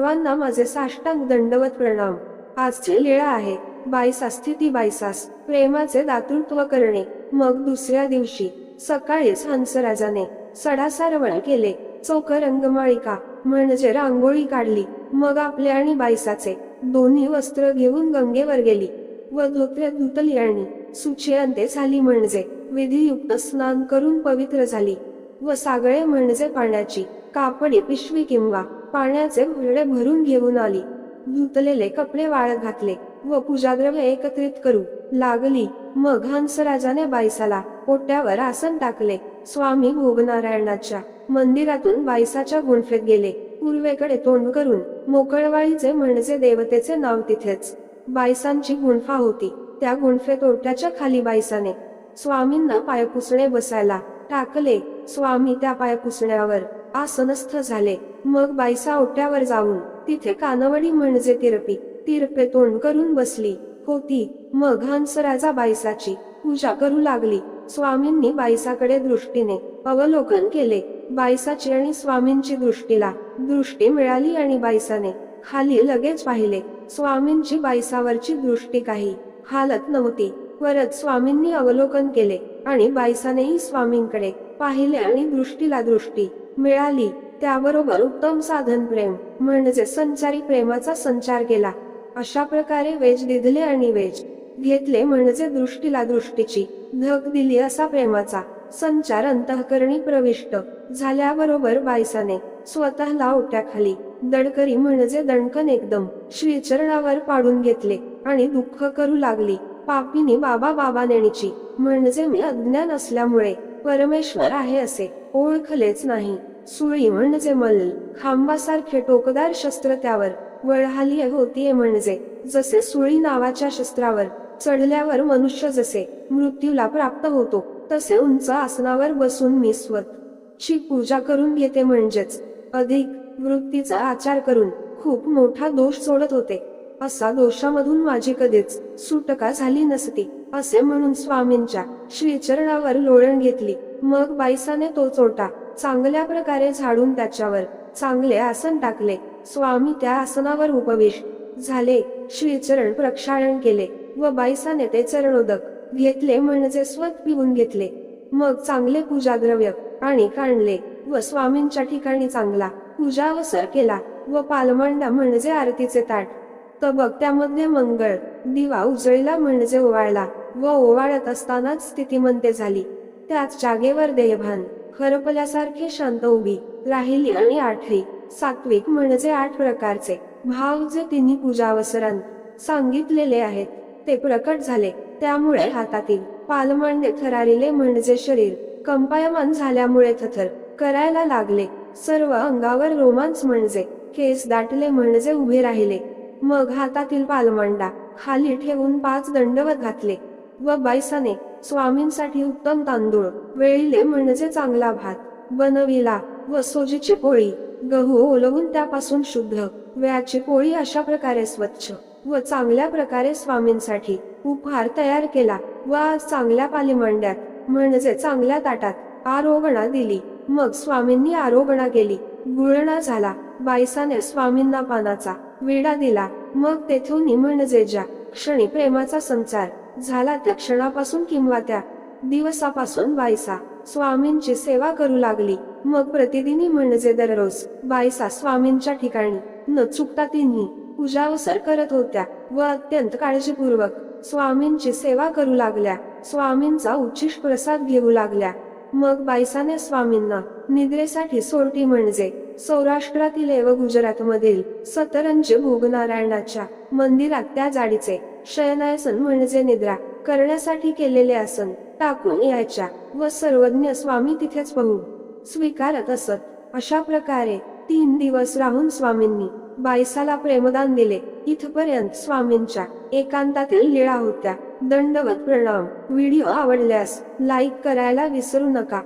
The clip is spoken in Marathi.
सर्वांना माझे साष्टांग दंडवत प्रणाम. आजची लीळा आहे. बाईसास ती बाईसास. प्रेमाचे दातृत्व करणे. मग दुसऱ्या दिवशी. सकाळीच हंसराजाने सडासारवण केले. चौक रंगमाळिका म्हणजे रांगोळी काढली. मग आपले आणि बाईसाचे दोन्ही वस्त्र घेऊन गंगेवर गेली. व धोत्र्या धुतली आणि सुचे अंते झाली म्हणजे विधियुक्त स्नान करून पवित्र झाली. व सागळे म्हणजे पाण्याची कापडी पिशवी किंवा पाण्याचे भरडे भरून घेऊन आली. धुतलेले कपडे वाळत घातले व पूजाद्रव्य एकत्रित करू लागली. मग हंसराजाने बाईसाला ओट्यावर आसन टाकले. स्वामी भोगनारायणाच्या मंदिरातून बाईसाच्या गुंफेत गेले. पूर्वेकडे तोंड करून मोकळवाळीचे म्हणजे देवतेचे नाव तिथेच बाईसांची गुंफा होती. त्या गुंफेत ओट्याच्या खाली बाईसाने स्वामींना पाय पुसणे बसायला टाकले. स्वामी त्या पाय पुसण्यावर आसनस्थ झाले. मग बाईसा ओट्यावर जाऊन तिथे कानवडी म्हणजे तिरपी तिरपे तोंड करून बसली. होती. मग हंसराजा बाईसाची पूजा करू लागली. स्वामींनी बाईसाकडे दृष्टीने अवलोकन केले. बाईसाची आणि स्वामींची दृष्टीला दृष्टी मिळाली आणि बाईसाने खाली लगेच पाहिले. स्वामींची बाईसावरची दृष्टी काही हालत नव्हती. परत स्वामींनी अवलोकन केले आणि बाईसानेही स्वामींकडे पाहिले आणि दृष्टीला दृष्टी मिळाली. त्याबरोबर उत्तम साधन प्रेम म्हणजे संचारी प्रेमाचा संचार केला. अशा प्रकारे वेज दिधले आणि वेज घेतले म्हणजे दृष्टीला दृष्टीची धग दिली असा प्रेमाचा संचार अंतःकरणी प्रविष्ट झाल्याबरोबर बायसाने स्वतःला ओट्याखाली दडकरी म्हणजे दणकन एकदम श्रीचरणावर पाडून घेतले आणि दुःख करू लागली. पापीनी बाबा बाबा नेणीची म्हणजे मी अज्ञान असल्यामुळे परमेश्वर आहे असे. ओळखलेच नाही. सुळी म्हणजे मल्ल खांबासारखे टोकदार शस्त्र त्यावर. वळहाली होतीये म्हणजे. जसे सुळी नावाच्या शस्त्रावर. चढल्यावर मनुष्य जसे मृत्यूला प्राप्त होतो तसे उंच आसनावर बसून मी स्वत ची पूजा करून घेते म्हणजेच. अधिक वृत्तीचा आचार करून खूप मोठा दोष सोडत होते. असा दोषामधून माझी कधीच सुटका झाली नसती असे म्हणून स्वामींच्या श्रीचरणावर लोळण घेतली. मग बाईसाने तो चोटा चांगल्या प्रकारे झाडून त्याच्यावर चांगले आसन टाकले. स्वामी त्या आसनावर उपवेश झाले श्रीचरण प्रक्षाळण केले व बाईसाने ते चरणोदक घेतले म्हणजे स्वत पिऊन घेतले. मग चांगले पूजाद्रव्य आणि काढले व स्वामींच्या ठिकाणी चांगला पूजावसर केला व पालमंडा म्हणजे आरतीचे ताट तबक त्यामध्ये मंगळ दिवा उजळीला म्हणजे ओवाळला व ओवाळत असतानाच स्थितिमंते झाली. त्याच जागेवर देहभान खरपल्यासारखी शांत उभी राहिली आणि आठवी सात्विक म्हणजे आठ प्रकारचे. भाव जे तिन्ही पूजावसरांत सांगितलेले आहेत ते प्रकट झाले. त्यामुळे हातातील पालमांडे थरारिले म्हणजे शरीर कंपायमान झाल्यामुळे थथर करायला लागले. सर्व अंगावर रोमांच म्हणजे केस दाटले म्हणजे उभे राहिले. मग हातातील पालमंडा खाली ठेवून पाच दंडवत घातले व बायसाने स्वामींसाठी उत्तम तांदूळ वेळीले म्हणजे चांगला भात बनविला व सोजीची पोळी गहू ओलवून त्यापासून शुद्ध व्याची पोळी अशा प्रकारे स्वच्छ व चांगल्या प्रकारे स्वामींसाठी उपहार तयार केला व आज चांगल्या पालीमंड्यात म्हणजे चांगल्या ताटात आरोगणा दिली. मग स्वामींनी आरोगणा केली. गुळणा झाला. बायसाने स्वामींना पानाचा विडा दिला. मग तेथून म्हणजे ज्या क्षणी प्रेमाचा संचार. झाला त्या क्षणापासून किंवा त्या दिवसापासून बाईसा. स्वामींची सेवा करू लागली. मग प्रतिदिनी म्हणजे दररोज बाईसा स्वामींच्या ठिकाणी. न चुकता तिन्ही पूजावसर करत होत्या व अत्यंत काळजीपूर्वक स्वामींची सेवा करू लागल्या. स्वामींचा उच्चिष्ट प्रसाद घेऊ लागल्या. मग बाईसाने स्वामींना निद्रेसाठी सोरटी म्हणजे सौराष्ट्रातील व गुजरातमधील सतरंज भोगनारायणाच्या मंदिरात त्या जाडीचे शयनायसन म्हणजे निद्रा करण्यासाठी केलेले आसन टाकून यायच्या व सर्वज्ञ स्वामी तिथेच पाहून स्वीकारत असत. अशा प्रकारे तीन दिवस राहून स्वामींनी बाईसाला प्रेमदान दिले. इथपर्यंत स्वामींच्या एकांतातील लीळा होत्या. दंडवत प्रणाम. व्हिडिओ आवडल्यास लाईक करायला विसरू नका.